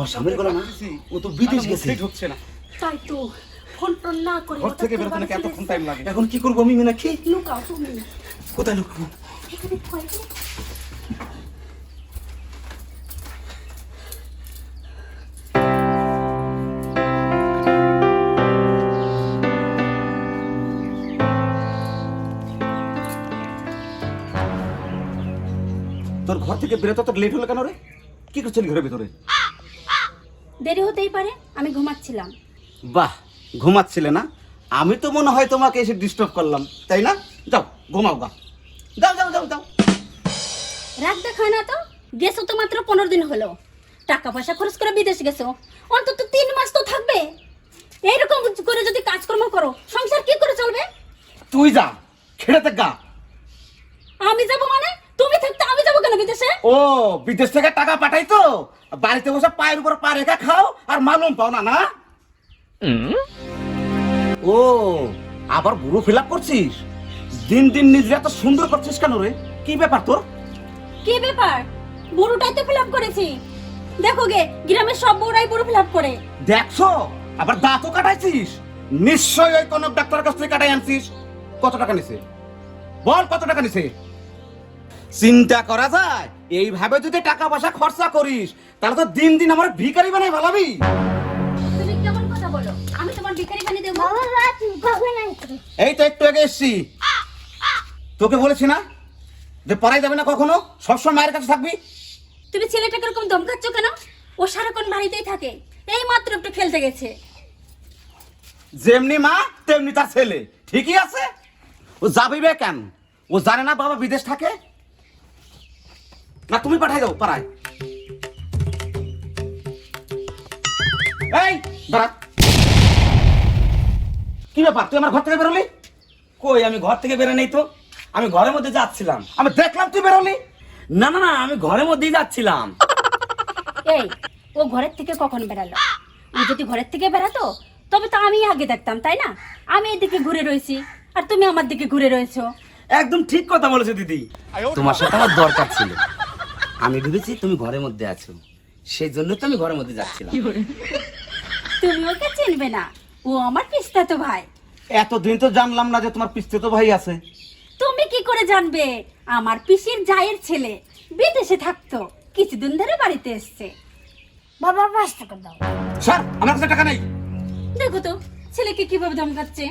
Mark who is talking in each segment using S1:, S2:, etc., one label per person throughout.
S1: তোমার স্বামীর গলা না? ও তো বিদেশ গেছে।
S2: ঢুকছে না।
S3: তাই তো ফোন টোন না করে
S2: ঘর থেকে বেরোতে নাকি এতক্ষণ টাইম লাগে?
S1: এখন কি করব আমি মীনাক্ষী?
S3: লুকাও তুমি।
S1: কোথায় লুকাবো?
S3: এখানে ভয়
S1: তোর ঘর থেকে বেরোতে তোর লেট হলো কেন রে? কি করছিলি ঘরের ভিতরে?
S3: দেরি হতেই পারে আমি ঘুমাচ্ছিলাম।
S1: বাহ ঘুমাচ্ছিলে না? আমি তো মনে হয় তোমাকে এসে ডিস্টার্ব করলাম তাই না? যাও ঘুমাও গা। যাও যাও যাও যাও।
S3: রাগ দেখায় না তো গেছো তো মাত্র পনেরো দিন হলো। টাকা পয়সা খরচ করে বিদেশ গেছো অন্তত তিন মাস তো থাকবে। এইরকম করে যদি কাজকর্ম করো সংসার কি করে চলবে?
S1: তুই যা খেড়েতে গা।
S3: আমি যাব মানে? তুমি থাকতে আমি যাব কেন বিদেশে?
S1: ও বিদেশ থেকে টাকা পাঠাই তো। বাড়িতে বসে পায়ের উপর পা রেখা খাও আর মালুম পাও না না? ও আবার বুড়ো ফিল করছিস? দিন দিন নিজে এত সুন্দর করছিস কেন রে? কি ব্যাপার তোর?
S3: কি ব্যাপার? বুড়োটাই তো ফিল করেছি। দেখো গে গ্রামের সব বউরাই বুড়ো ফিল করে।
S1: দেখছ? আবার দাঁতও কাটাইছিস? নিশ্চয়ই ওই কোন ডাক্তারের কাছ থেকে কাটাই আনছিস। কত টাকা নিছে? বল কত টাকা নিছে? চিন্তা করা যায়। এইভাবে যদি টাকা পয়সা খরচা করিস তাহলে তো দিন দিন আমার ভিখারি বানাই ভালাবি
S3: তুমি কেমন কথা বলো? আমি তোমার ভিখারি বানিয়ে দেবো।
S1: এই তো একটু আগে এসছি। তোকে বলেছি না যে পড়াই যাবে না কখনো? সবসময় মায়ের কাছে থাকবি?
S3: তুমি ছেলেটাকে এরকম ধমকাচ্ছ কেন? ও সারাক্ষণ বাড়িতেই থাকে। এই মাত্র একটু খেলতে গেছে।
S1: যেমনি মা তেমনি তার ছেলে। ঠিকই আছে? ও যাবি বে কেন? ও জানে না বাবা বিদেশ থাকে? না তুমি পাঠাই দাও পাড়ায়। এই দাঁড়া। কি ব্যাপার তুই আমার ঘর থেকে বেরোলি?
S2: কই আমি ঘর থেকে বেরো নেই তো। আমি ঘরের মধ্যে যাচ্ছিলাম।
S1: আমি দেখলাম তুই বেরোলি।
S2: না না না আমি ঘরের মধ্যেই যাচ্ছিলাম।
S3: এই ও ঘরের থেকে কখন বেরালো? ও যদি ঘরের থেকে বেরাতো তবে তো আমি আগে দেখতাম তাই না? আমি এদিকে ঘুরে রয়েছি আর তুমি আমার দিকে ঘুরে রয়েছো।
S2: একদম ঠিক কথা বলেছ দিদি। তোমার সাথে আমার দরকার ছিল। আমি ভেবেছি তুমি ঘরের মধ্যে আছো। সেই জন্য তো আমি ঘরের মধ্যে যাচ্ছিলাম।
S3: তুমি ওকে চিনবে না। ও আমার পিস্তাতো ভাই।
S1: এতদিন তো জানলাম না যে তোমার পিস্তে তো ভাই আছে।
S3: তুমি কি করে জানবে? আমার পিসির জায়ের ছেলে বিদেশে থাকতো কিছুদিন ধরে বাড়িতে এসছে।
S4: বাবা পাঁচ টাকা দাও।
S1: স্যার আমার কাছে টাকা নেই।
S3: দেখো তো ছেলেকে কীভাবে ধমকাচ্ছে?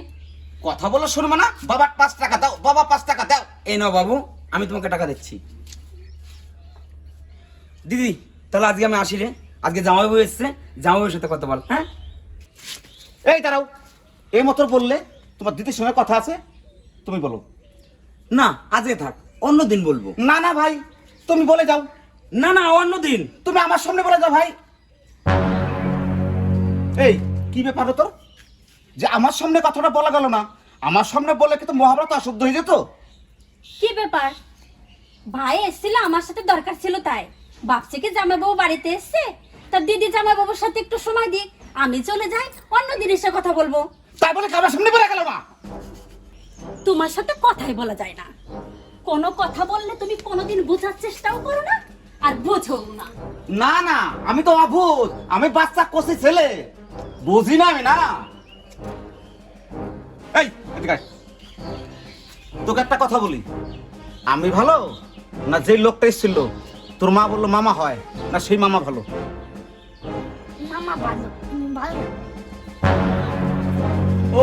S1: কথা বলো শুনব না। বাবা পাঁচ টাকা দাও। বাবা পাঁচ টাকা দাও।
S2: এই নাও বাবু আমি তোমাকে টাকা দিচ্ছি। দিদি তাহলে আজকে আমি আসি রে। আজকে জামাই জামাইবাবু এসছে জামাইবাবুর সাথে কথা বল হ্যাঁ?
S1: এই দাঁড়াও এই মতো বললে তোমার দিদির সঙ্গে কথা আছে তুমি বলো।
S2: না আজকে থাক অন্য দিন বলব।
S1: না না ভাই তুমি বলে যাও।
S2: না না অন্য দিন।
S1: তুমি আমার সামনে বলে যাও ভাই। এই কি ব্যাপার তোর? যে আমার সামনে কথাটা বলা গেল না আমার সামনে বলে কিন্তু মহাভারত অশুদ্ধ হয়ে যেত?
S3: কি ব্যাপার? ভাই এসেছিল আমার সাথে দরকার ছিল তাই। ভাবছে কি জামাইবাবু বাড়িতে এসছে তার দিদি জামাইবাবুর সাথে একটু সময় দিক আমি চলে যাই অন্য দিন এসে কথা বলব।
S1: তাই বলে কি আমার সামনে বলে গেল না
S3: তোমার সাথে কথাই বলা যায় না। কোনো কথা বললে তুমি কোনোদিন বোঝার চেষ্টাও করো না আর বোঝো না।
S1: না না আমি তো অভূত আমি বাচ্চা কষি ছেলে। বুঝি না আমি না। এই এদিকে আয়। তোকে একটা কথা বলি। আমি ভালো না যে লোকটা এসেছিল? তোর মা বলল মামা হয়। না সেই মামা ভালো।
S4: মামা ভালো ভালো।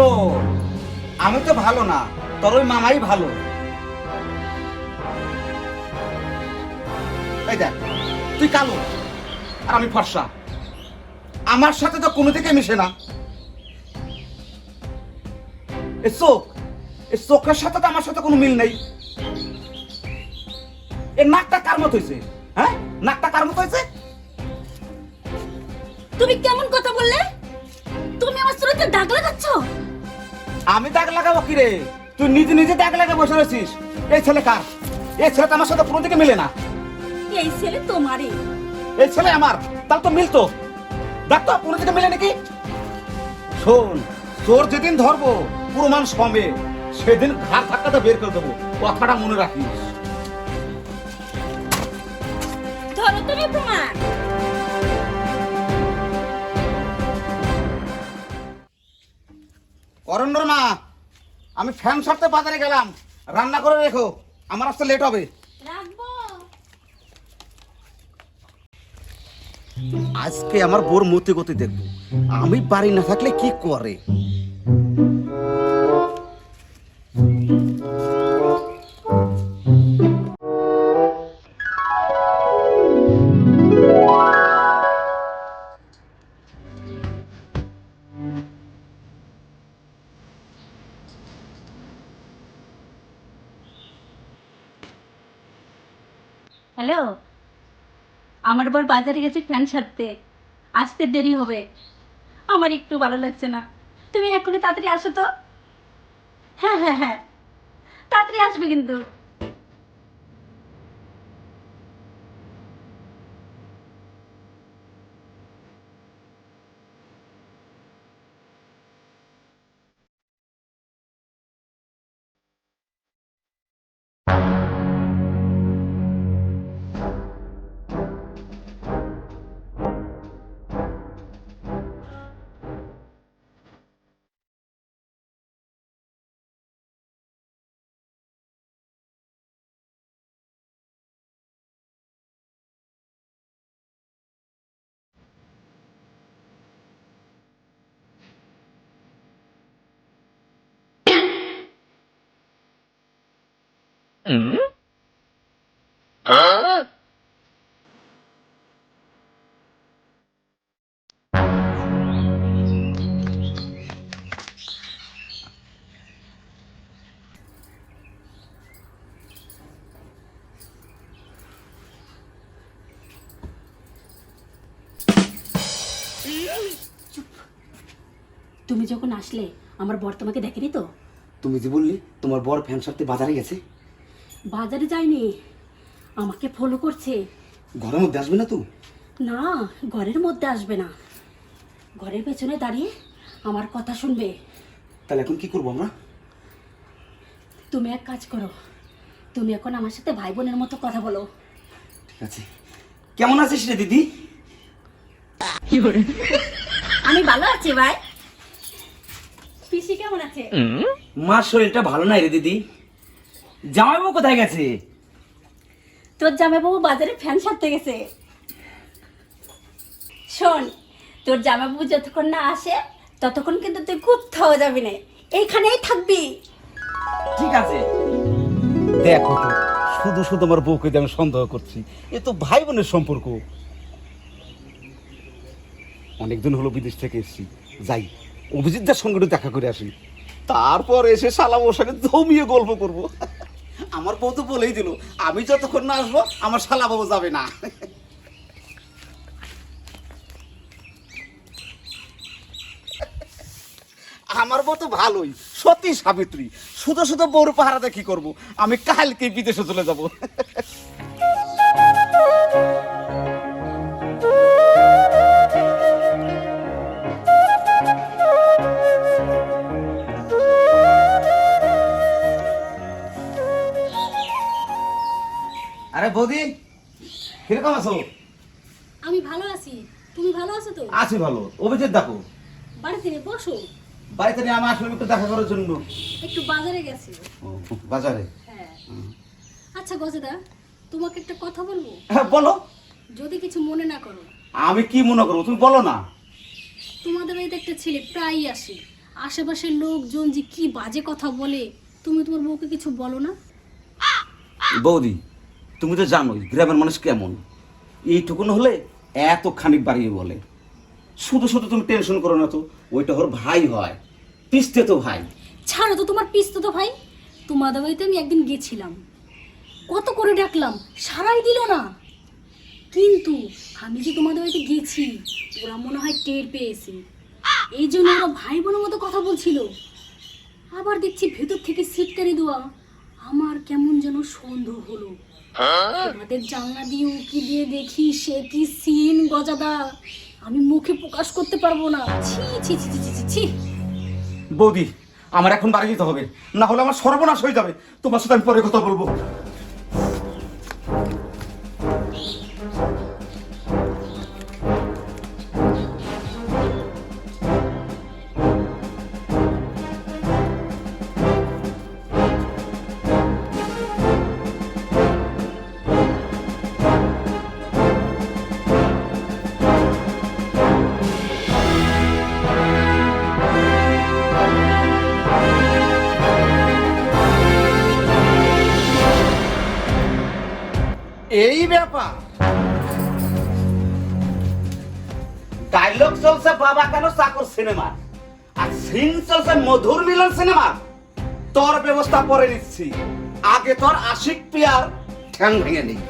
S1: ও আমি তো ভালো না তোর ওই মামাই ভালো। এই দেখ তুই কালো আর আমি ফর্সা। আমার সাথে তো কোনো থেকে মিশে না। এ চোখ এ চোখের সাথে তো আমার সাথে কোনো মিল নেই। এ নাকটা কার মত হয়েছে হ্যাঁ? নাকটা কার মত হয়েছে?
S3: তুমি কেমন কথা বললে? তুমি আমার চরিত্রে দাগ লাগাচ্ছ?
S1: আমি দাগ লাগাবো কি রে? তুই নিজে নিজে দাগ লাগা বসে রয়েছিস। এই ছেলে কার? এই ছেলে তো আমার সাথে কোনো দিকে মিলে না।
S3: এই ছেলে তোমারই।
S1: এই ছেলে আমার। তাহলে তো মিলতো। দেখ তো কোনো দিকে মিলে নাকি? শোন তোর যেদিন ধরবো প্রমাণ সবে সেদিন ঘাট ধাক্কাতে বের করে দেবো। কথাটা মনে রাখিস।
S3: ধরো তুমি প্রমাণ।
S1: অরণ্যর মা আমি ফ্যান সারতে বাজারে গেলাম। রান্না করে রেখো আমার আসতে লেট হবে।
S3: রাখব।
S1: আজকে আমার বোর মতি গতি দেখব। আমি বাড়ি না থাকলে কি করে?
S3: হ্যালো? আমার বর বাজারে গেছে ফ্যান সারতে আসতে দেরি হবে। আমার একটু ভালো লাগছে না। তুমি এক্ষুনি তাড়াতাড়ি আসো তো। হ্যাঁ হ্যাঁ হ্যাঁ। তাড়াতাড়ি আসবে কিন্তু। তুমি যখন আসলে, আমার বর তোমাকে দেখেনি তো?
S2: তুমি যে বললি, তোমার বর ফ্যান সারতে বাজারে গেছে।
S3: বাজারে যায়নি। আমাকে ফলো করছে।
S2: ঘরের মধ্যে আসবে না তো?
S3: না ঘরের মধ্যে আসবে না। ঘরের পেছনে দাঁড়িয়ে আমার কথা শুনবে।
S2: তাহলে এখন কি করব আমরা?
S3: তুমি এক কাজ করো। তুমি এখন আমার সাথে ভাই বোনের মতো কথা বলো।
S2: ঠিক আছে। কেমন আছিস রে দিদি?
S3: আমি ভালো আছি ভাই। পিসি কেমন আছে?
S2: মার শরীরটা ভালো নাই রে দিদি। জামাইবাবু কোথায় গেছে?
S3: তোর জামাইবাবু বাজারে ফ্যান সারতে গেছে। শোন তোর জামাইবাবু যতক্ষণ না আসে ততক্ষণ কিন্তু তুই কোথাও যাবি না। এইখানেই থাকবি।
S2: ঠিক আছে।
S1: দেখো তো শুধু শুধু আমার বউকে আমি সন্দেহ করছি। এ তো ভাই বোনের সম্পর্ক অনেকদিন হলো বিদেশ থেকে এসেছি। যাই অভিজিৎদার সঙ্গে একটু দেখা করে আসি। তারপর এসে সালাম ওর সঙ্গে জমিয়ে গল্প করব। আমার বউ তো বলেই দিল, আমি যতক্ষণ না আসব, আমার শালা বউ যাবে না। আমার বউ তো ভালোই, সত্যি সাবিত্রী। শুধু শুধু বউর পাহারাতে কি করব? আমি কালকে বিদেশে চলে যাব। বৌদি কীরকম আছো?
S3: আমি ভালো আছি। তুমি ভালো আছো তো?
S1: আছি ভালো। অভিজিৎ দেখো।
S3: বাড়িতে নিয়ে বসো।
S1: বাড়িতে নিয়ে আমি আসলে একটু দেখা করার জন্য।
S3: একটু বাজারে গেছি।
S1: ও, বাজারে?
S3: হ্যাঁ। আচ্ছা গজদা তোমাকে একটা কথা বলব?
S1: হ্যাঁ বলো।
S3: যদি কিছু মনে না করো।
S1: আমি কি মনে করব তুমি বলো না।
S3: তোমাদের বাড়িতে একটা ছেলে প্রায়ই আসে। আশেপাশের লোকজন যে কি বাজে কথা বলে তুমি তোমার বউকে কিছু বলো না?
S1: বৌদি তুমি তো জানোই গ্রামের মানুষ কেমন? এইটুকুন হলে এত খানিক বাড়িয়ে বলে। শুধু শুধু তুমি টেনশন করো না তো, ওইটা ওর ভাই হয়। পিস্তে তো ভাই।
S3: ছাড়ো তো, তোমার পিস্তো তো ভাই। তোমাদের বাড়িতে আমি একদিন গেছিলাম। কত করে ডাকলাম, সারাই দিল না। কিন্তু আমি যে তোমাদের বাড়িতে গেছি, ওরা মনে হয় টের পেয়েছে। এই জন্য ওরা ভাই বোনের মতো কথা বলছিল। আবার দেখছি ভেতর থেকে সিটকারি দেওয়া। আমার কেমন যেন সন্দেহ হলো। তোমাদের জানলা দিয়ে উঁকি দিয়ে দেখি সে কি সিন গজাদা। আমি মুখে প্রকাশ করতে পারব না। ছি ছি ছি ছি ছি, ছি ছি।
S1: বৌদি আমার এখন বাড়ি যেতে হবে। না হলে আমার সর্বনাশ হয়ে যাবে। তোমার সাথে আমি পরে কথা বলব। এই ব্যাপার। ডায়লগ চলছে বাবা কেন চাকর সিনেমা আর সিন চলছে মধুর মিলন সিনেমা তোর ব্যবস্থা করে নিচ্ছি। আগে তোর আশিক পিয়ার ঠ্যাং ভেঙে নিই